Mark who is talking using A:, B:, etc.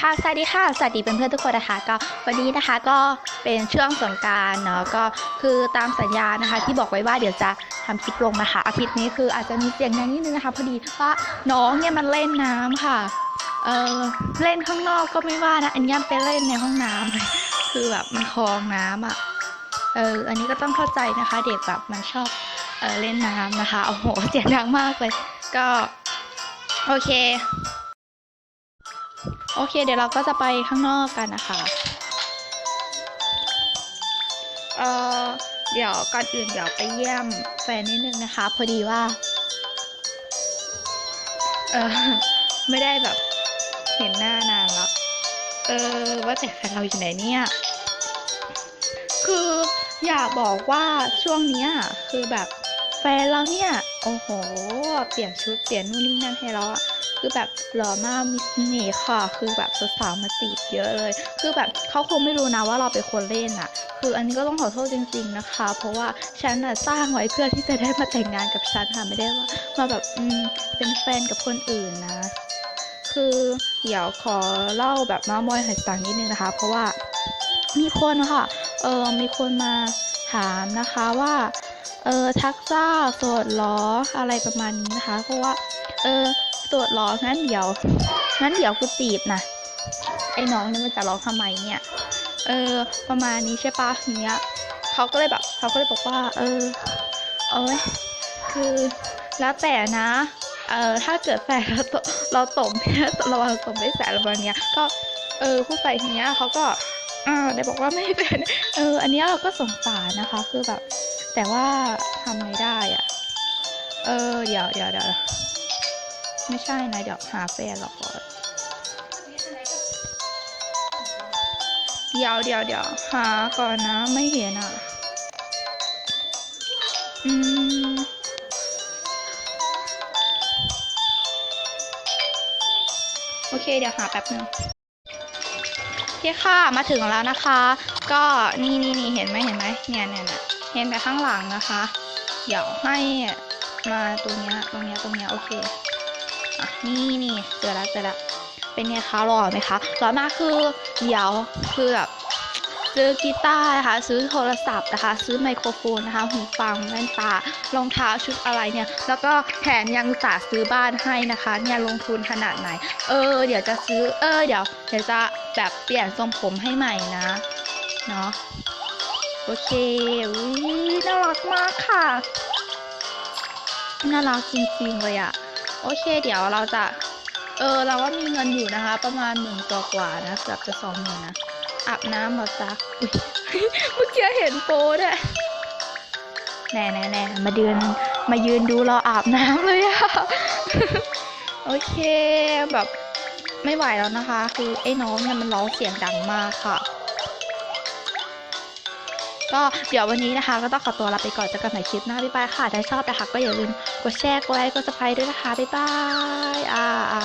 A: ค่ะสวัสดีค่ะ สวัสดีเพื่อนๆทุกคนนะคะ ก็วันนี้นะคะก็เป็นช่วงสงการเนาะก็คือตามสัญญานะคะ ที่บอกไว้ว่าเดี๋ยวจะทำคลิปลงนะคะอาทิตย์นี้คืออาจจะมีเสียงดังนิดนึงนะคะพอดีว่าน้องเนี่ยมันเล่นน้ำค่ะ เออเล่นข้างนอกก็ไม่ว่านะอันนี้ไปเล่นในห้องน้ำเลยคือแบบมันคลองน้ำอะเอออันนี้ก็ต้องเข้าใจนะคะ เด็กแบบมันชอบเออเล่นน้ำนะคะโอ้โหเสียงดังมากเลย ก็ โอเค โอเค เดี๋ยวเราก็จะไปข้างนอกกันนะคะ เออเดี๋ยวก่อนอื่นเดี๋ยวไปเยี่ยมแฟนนิดนึงนะคะ พอดีว่า เออไม่ได้แบบเห็นหน้านานแล้ว เออ ว่าแต่แฟนเราอยู่ไหนเนี่ย คืออยากบอกว่าช่วงเนี้ยคือแบบ แฟนเราเนี่ย โอ้โห เปลี่ยนชุดเปลี่ยนนู่นนี่นั่นให้เราอะคือแบบหล่อมากมีเสน่ห์ค่ะ คือแบบสาวๆมาจีบเยอะเลย คือแบบเขาคงไม่รู้นะว่าเราเป็นคนเล่นอะคืออันนี้ก็ต้องขอโทษจริง ๆนะคะ เพราะว่าฉันอะสร้างไว้เพื่อที่จะได้มาแต่งงานกับฉันค่ะไม่ได้ว่ามาแบบอืมเป็นแฟนกับคนอื่นนะ คือเดี๋ยวขอเล่าแบบมามอยให้ฟังนิดนึงนะคะ เพราะว่ามีคนค่ะเออมีคนมาถามนะคะว่า เออทักซ่าโสดเหรออะไรประมาณนี้นะคะ เพราะว่า เออโสดเหรองั้นเดี๋ยวงั้นเดี๋ยวกูจีบนะไอ้น้องนี่มันจะร้องทำไมเนี่ย เออ ประมาณนี้ใช่ปะเนี้ยเขาก็เลยแบบเขาก็เลยบอกว่า เออ เอ้ยคือแล้วแต่นะ เออถ้าเกิดแฟนเราตกเราตกเนี่ยเราเราตกไม่แสนอะไรประมาณเนี้ยก็เออผู้ใส่ทีเนี้ยเขาก็อ่าได้บอกว่าไม่เป็น เออ อันนี้เราก็สงสารนะคะ คือแบบ แต่ว่าทำไม่ได้อะเออ เดี๋ยวเดี๋ยวเดี๋ยวไม่ใช่นะเดี๋ยวหาแฟนหรอกก่อนเดี๋ยวเดี๋ยวเดี๋ยวหาก่อนนะไม่เห็นอะ อืม โอเค เดี๋ยวหาแป๊บหนึ่งโอเคค่ะ มาถึงแล้วนะคะ ก็นี่นี่นี่เห็นไหมเห็นไหมเนี่ยเนี่ยเนี่ย เห็นแต่ข้างหลังนะคะ เดี๋ยวให้มาตรงเนี้ยตรงเนี้ยตรงเนี้ยโอเคอะนี่นี่เจอแล้วเจอแล้วเป็นไงคะหล่อไหมคะหล่อมากคือเดี๋ยวคือแบบซื้อกีตาร์นะคะ ซื้อโทรศัพท์นะคะ ซื้อไมโครโฟนนะคะ หูฟังแว่นตารองเท้าชุดอะไรเนี่ย แล้วก็แถมยังอุตส่าห์ซื้อบ้านให้นะคะ เนี่ยลงทุนขนาดไหน เออ เดี๋ยวจะซื้อ เออ เดี๋ยว เดี๋ยวจะแบบเปลี่ยนทรงผมให้ใหม่นะ เนาะ โอเคอุ้ยน่ารักมากค่ะ น่ารักจริงๆเลยอะโอเค เดี๋ยวเราจะ เออ เราว่ามีเงินอยู่นะคะ ประมาณหมื่นกว่านะเกือบจะสองหมื่นนะ อาบน้ำเหรอจ๊ะอุ้ยเมื่อกี้เห็นโป๊ด้วยแน่แน่แน่มาเดือนมายืนดูเราอาบน้ำเลยอะโอเคแบบไม่ไหวแล้วนะคะ คือไอ้น้องเนี่ยมันร้องเสียงดังมากค่ะ ก็เดี๋ยววันนี้นะคะ ก็ต้องขอตัวลาไปก่อนเจอกันใหม่คลิปหน้าบ๊ายบายค่ะถ้าชอบนะคะก็อย่าลืมกดแชร์กดไลค์กดซับสไครต์ด้วยนะคะบ๊ายบายอ่าอ่า